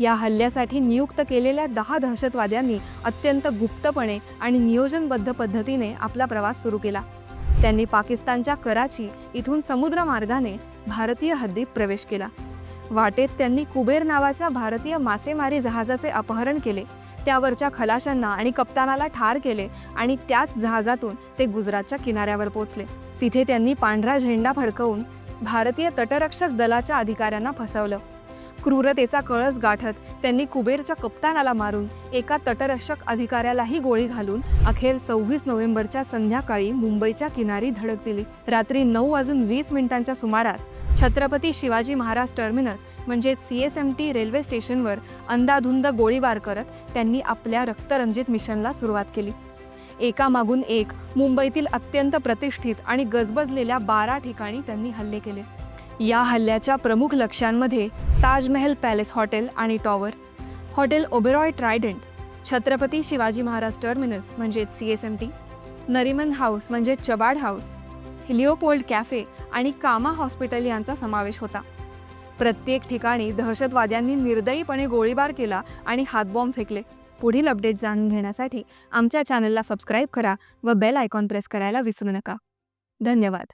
या हल्ल्यासाठी नियुक्त केलेल्या दहा दहशतवाद्यांनी अत्यंत गुप्तपणे आणि नियोजनबद्ध पद्धतीने आपला प्रवास सुरू केला. त्यांनी पाकिस्तानच्या कराची इथून समुद्र मार्गाने भारतीय हद्दीत प्रवेश केला. वाटेत त्यांनी कुबेर नावाच्या भारतीय मासेमारी जहाजाचे अपहरण केले. त्यावरच्या खलाशांना आणि कप्तानाला ठार केले आणि त्याच जहाजातून ते गुजरातच्या किनाऱ्यावर पोचले. तिथे त्यांनी पांढरा झेंडा फडकवून भारतीय तटरक्षक दलाच्या अधिकाऱ्यांना फसवलं. क्रूरतेचा कळस गाठत त्यांनी कुबेरच्या कप्तानाला मारून एका तटरक्षक अधिकाऱ्यालाही गोळी घालून अखेर सव्वीस नोव्हेंबरच्या संध्याकाळी मुंबईच्या किनारी धडक दिली. रात्री नऊ वाजून वीस मिनिटांच्या सुमारास छत्रपती शिवाजी महाराज टर्मिनस म्हणजेच C S M T railway स्टेशनवर अंदाधुंद गोळीबार करत त्यांनी आपल्या रक्तरंजित मिशनला सुरुवात केली. एकामागून एक मुंबईतील अत्यंत प्रतिष्ठित आणि गजबजलेल्या बारा ठिकाणी त्यांनी हल्ले केले. या हल्ल्याच्या प्रमुख लक्ष्यांमध्ये ताजमहल पॅलेस हॉटेल आणि tower. Hotel Oberoi Trident Chhatrapati Shivaji Maharaj terminus म्हणजेच C S M T Nariman house म्हणजे चबाड हाऊस लिओपोल्ड कॅफे आणि कामा हॉस्पिटल यांचा समावेश होता. प्रत्येक ठिकाणी दहशतवाद्यांनी निर्दयीपणे गोळीबार केला आणि हातबॉम्ब फेकले. पुढील अपडेट जाणून घेण्यासाठी आमच्या चॅनलला सबस्क्राईब करा व बेल आयकॉन प्रेस करायला विसरू नका. धन्यवाद.